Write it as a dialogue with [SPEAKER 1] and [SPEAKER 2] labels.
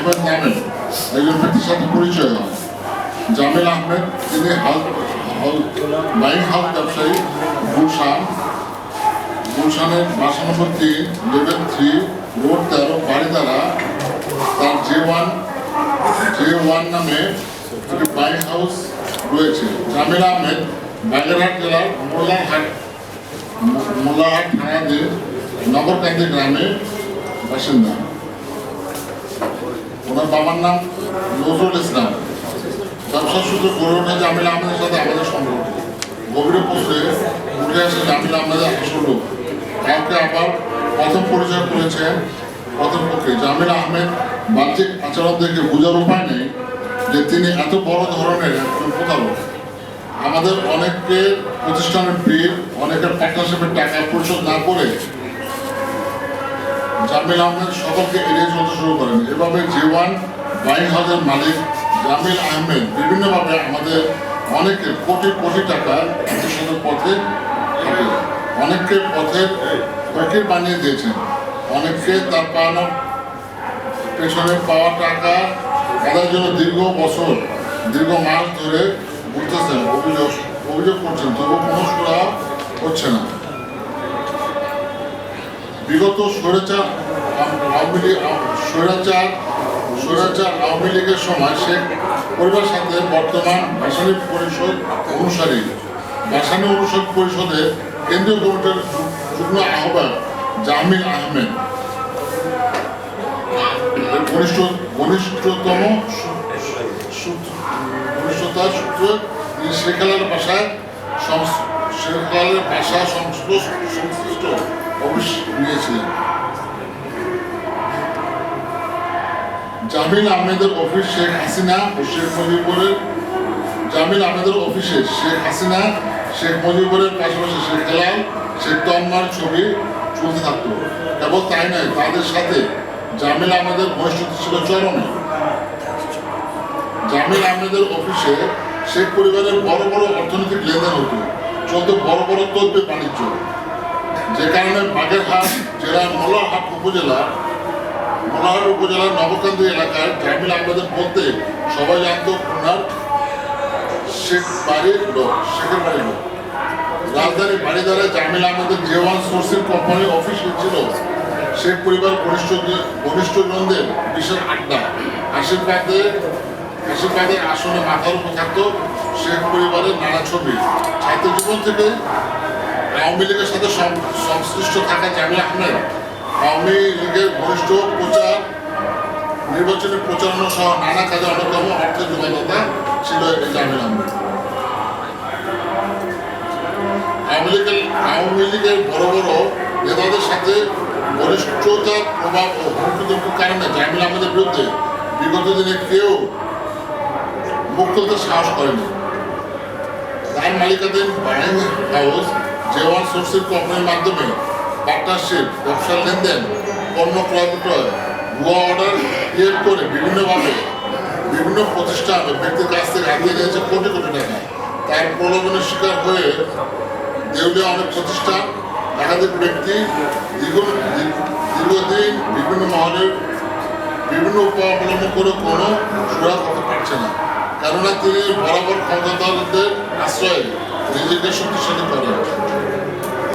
[SPEAKER 1] আহমেদ নামে একজন ব্যক্তির সাথে পরিচয় হয়। জামিল আহমেদ, তিনি হাল হাল- বাইং হাউস ব্যবসায়ী, গুলশান। গুলশানের বাসা নম্বর তিন লেভেল থ্রি, রোড তেরো বাড়িদারা তার জে ওয়ান জে ওয়ান নামে একটি বাইং হাউস রয়েছে। জামিল আহমেদ, বাগেরহাট জেলার মোল্লারহাট মোল্লারহাট থানাধীন নগরকান্দি গ্রামের বাসিন্দা। ওনার বাবার নাম নজরুল ইসলাম। ব্যবসার সূত্রে গড়ে ওঠা জামিল আহমেদের সাথে আমাদের সম্পর্ক। গভীরে পৌঁছে উঠে আসে জামিল আহমেদের আসল রূপ। কাউকে আবার প্রথম পরিচয় করেছেন প্রথম পক্ষে জামিল আহমেদ। বাহ্যিক আচরণ দেখে বোঝার উপায় নেই যে তিনি এত বড় ধরনের প্রতারক। আমাদের অনেকের প্রতিষ্ঠানের বিল অনেকের পার্টনারশিপের টাকা পরিশোধ না করে জামিল আহমেদ সকলকে এড়িয়ে চলতে শুরু করেন। এভাবে জীবন বাইং হাউসের মালিক জামিল আহমেদ বিভিন্নভাবে আমাদের অনেকে কোটি কোটি টাকা ভবিষ্যতের পথে অনেককে পথে ফকির বানিয়ে দিয়েছেন। অনেককে তার পাওয়ানো পেছনে পাওয়া টাকা তাদের জন্য দীর্ঘ বছর, দীর্ঘ মাস ধরে ঘুরতেছেন, অভিযোগ অভিযোগ করছেন, তবু কোনো সুরা হচ্ছে না। বিগত স্বৈরাচার আওয়ামী লীগ, স্বৈরাচার স্বৈরাচার আওয়ামী লীগের সময় শেখ পরিবার সাথে বর্তমান ভাসানী পরিষদ অনুসারী ভাসানী অনুষদ পরিষদের কেন্দ্রীয় কমিটির যুগ্ম আহ্বায়ক জামিল আহমেদ। ঘনিষ্ঠ, ঘনিষ্ঠতম সূ- ঘনিষ্ঠতার সূত্রে, তিনি শেখালার সংস- শেখালার ভাষা সংশ্লিষ্ট। নিয়েছিলেন জামিল আহমেদের অফিস শেখ হাসিনা ও শেখ মুজিবুরের জামিল আহমেদের অফিসে শেখ হাসিনা, শেখ মুজিবুরের পাশাপাশি শেখ হেলাল, শেখ তম্মার ছবি চলতে থাকতো। কেবল তাই নয়, তাদের সাথে জামিল আহমেদের ঘনিষ্ঠতা ছিল চরমে। জামিল আহমেদের অফিসে শেখ পরিবারের বড় বড় অর্থনৈতিক লেনদেন হতো। চলতো বড় বড় তদ্বে বাণিজ্য। যে কারণে বাগেরহাট জেলার মোলারহাট উপজেলা মোলারহাট উপজেলার নবকান্দি এলাকায় গ্রামীণ আহমেদের বলতে সবাই জানত খুলনার শেখ বাড়ির লোক, শেখের বাড়ির লোক। রাজধানী বাড়িদারে জামিল আহমেদের জেওয়ান সোর্সিং কোম্পানি অফিস ছিল। শেখ পরিবার ঘনিষ্ঠ ঘনিষ্ঠজনদের বিশেষ আড্ডা। আশীর্বাদে আশীর্বাদের আসনে মাথার উপর থাকতো শেখ পরিবারের নানা ছবি। ছাত্র জীবন থেকে আওয়ামী লীগের সাথে সংশ্লিষ্ট থাকা জামিল আহমেদ, আওয়ামী লীগের ঘনিষ্ঠ প্রচার, নির্বাচনী প্রচারণা সহ নানা কাজে অন্যতম অর্থের যোগাদাতা ছিল এই জামিল আওয়ামী লীগের আওয়ামী লীগের বড় বড় নেতাদের সাথে ঘনিষ্ঠতার প্রভাব ও হুমকিদমকির কারণে জামিল আহমেদের বিরুদ্ধে বিগত দিনে কেউ খুলতে সাহস করেনি। তার মালিকাধীন বাইং হাউস জেওয়ান সোর্সিং কোম্পানির মাধ্যমে পার্টনারশিপ, ব্যবসার লেনদেন, পণ্য ক্রয় বিক্রয়, ভুয়া অর্ডার ক্রিয়েট করে বিভিন্নভাবে বিভিন্ন প্রতিষ্ঠান ব্যক্তির কাছ থেকে হাতিয়ে নিয়েছে কোটি কোটি টাকা। তার প্রলোভনের শিকার হয়ে দেউলিয়া অনেক প্রতিষ্ঠান, একাধিক ব্যক্তি দীর্ঘ দীর্ঘদিন বিভিন্ন মহলের বিভিন্ন উপায় অবলম্বন করে কোনো সুরা করতে পারছে না। কেননা তিনি বরাবর ক্ষমতাধরদের আশ্রয়ে নিজেদের শক্তিশালী করেন